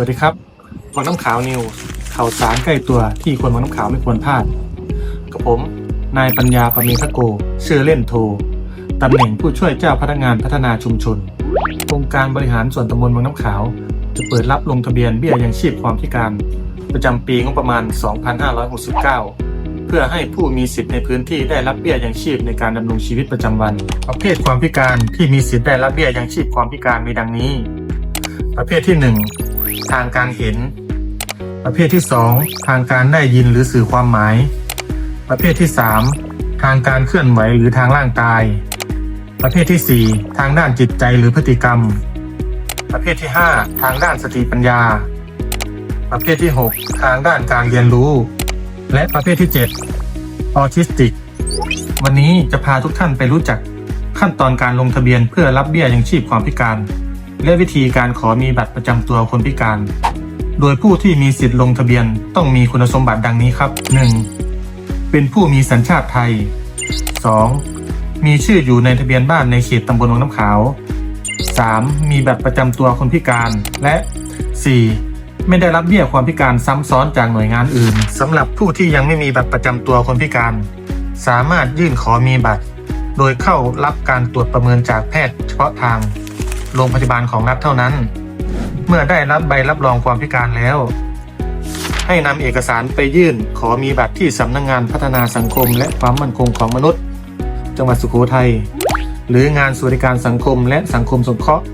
สวัสดีครับวังน้ำขาวนิวข่าวสารใกล้ตัวที่คนวังน้ำขาวไม่ควรพลาด กับผม นายปัญญาปมีทโก ชื่อเล่นโท ตำแหน่งผู้ช่วยเจ้าพนักงานพัฒนาชุมชน องค์การบริหารส่วนตำบลวังน้ำขาว จะเปิดรับลงทะเบียนเบี้ยยังชีพความพิการ ประจำปีงบประมาณ 2569 เพื่อให้ผู้มีสิทธิ์ในพื้นที่ได้รับเบี้ยยังชีพในการดำรงชีวิตประจำวัน ประเภทความพิการที่มีสิทธิ์ได้รับเบี้ยยังชีพความพิการมีดังนี้ ประเภทที่ 1 ทางการเห็น ประเภทที่ 2 ทางการได้ยินหรือสื่อความหมาย ประเภทที่ 3 ทางการเคลื่อนไหวหรือทางร่างกาย ประเภทที่ 4 ทางด้านจิตใจหรือพฤติกรรม ประเภทที่ 5 ทางด้านสติปัญญา ประเภทที่ 6 ทางด้านการเรียนรู้ และประเภทที่ 7 ออทิสติก วันนี้จะพาทุกท่านไปรู้จักขั้นตอนการลงทะเบียนเพื่อรับเบี้ยยังชีพความพิการ และวิธีการขอมีบัตรประจำตัวคนพิการ โดยผู้ที่มีสิทธิ์ลงทะเบียนต้องมีคุณสมบัติดังนี้ครับ 1. เป็นผู้มีสัญชาติไทย 2. มีชื่ออยู่ในทะเบียนบ้านในเขตตำบลวังน้ำขาว 3. มีบัตรประจำตัวคนพิการ และ 4. ไม่ได้รับเบี้ยความพิการซ้ำซ้อนจากหน่วยงานอื่นสำหรับผู้ที่ยังไม่มีบัตรประจำตัวคนพิการ สามารถยื่นขอมีบัตร โดยเข้ารับการตรวจประเมินจากแพทย์เฉพาะทาง โรงพยาบาลของรัฐเท่านั้น เมื่อได้รับใบรับรองความพิการแล้ว ให้นำเอกสารไปยื่นขอมีบัตรที่สำนักงงานพัฒนาสังคม และความมั่นคงของมนุษย์ จังหวัดสุโขทัยหรืองานสวัสดิการสังคม และสังคมสงเคราะห์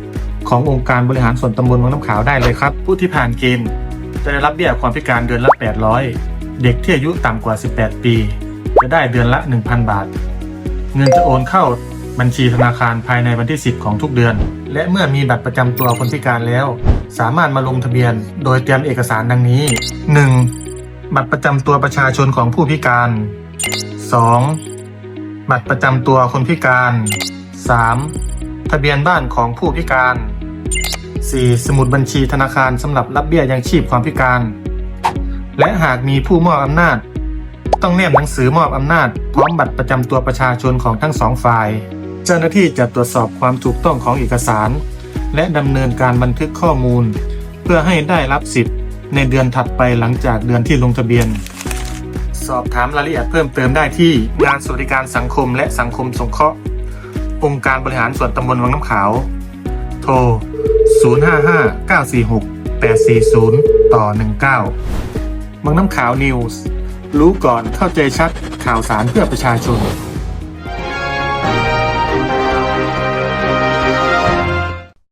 ขององค์การบริหารส่วนตำบลวังน้ำขาวได้เลยครับ ผู้ที่ผ่านเกณฑ์จะได้รับเบี้ยความพิการเดือนละ 800 เด็กที่อายุต่ำกว่า 18 ปี จะได้เดือนละ 1,000 บาท เงินจะโอนเข้า บัญชีธนาคารภายในวันที่ 10 ของทุกเดือน และเมื่อมีบัตรประจำตัวคนพิการแล้ว สามารถมาลงทะเบียน โดยเตรียมเอกสารดังนี้ 1. บัตรประจำตัวประชาชนของผู้พิการ 2. บัตรประจำตัวคนพิการ 3. ทะเบียนบ้านของผู้พิการ 4. สมุดบัญชีธนาคารสำหรับรับเบี้ยยังชีพความพิการ และหากมีผู้มอบอำนาจ ต้องเนบหนังสือมอบอำนาจพร้อมบัตรประจำตัวประชาชนของทั้งสองฝ่าย เจ้าหน้าที่จะตรวจสอบความถูกต้องของเอกสาร และดำเนินการบันทึกข้อมูล เพื่อให้ได้รับสิทธิ์ ในเดือนถัดไปหลังจากเดือนที่ลงทะเบียน สอบถามรายละเอียดเพิ่มเติมได้ที่งานสวัสดิการสังคมและสังคมสงเคราะห์องค์การบริหารส่วนตำบลวังน้ำขาว โทร 055-946-840 ต่อ 19วังน้ำขาวนิวส์รู้ก่อนเข้าใจชัดข่าวสารเพื่อประชาชน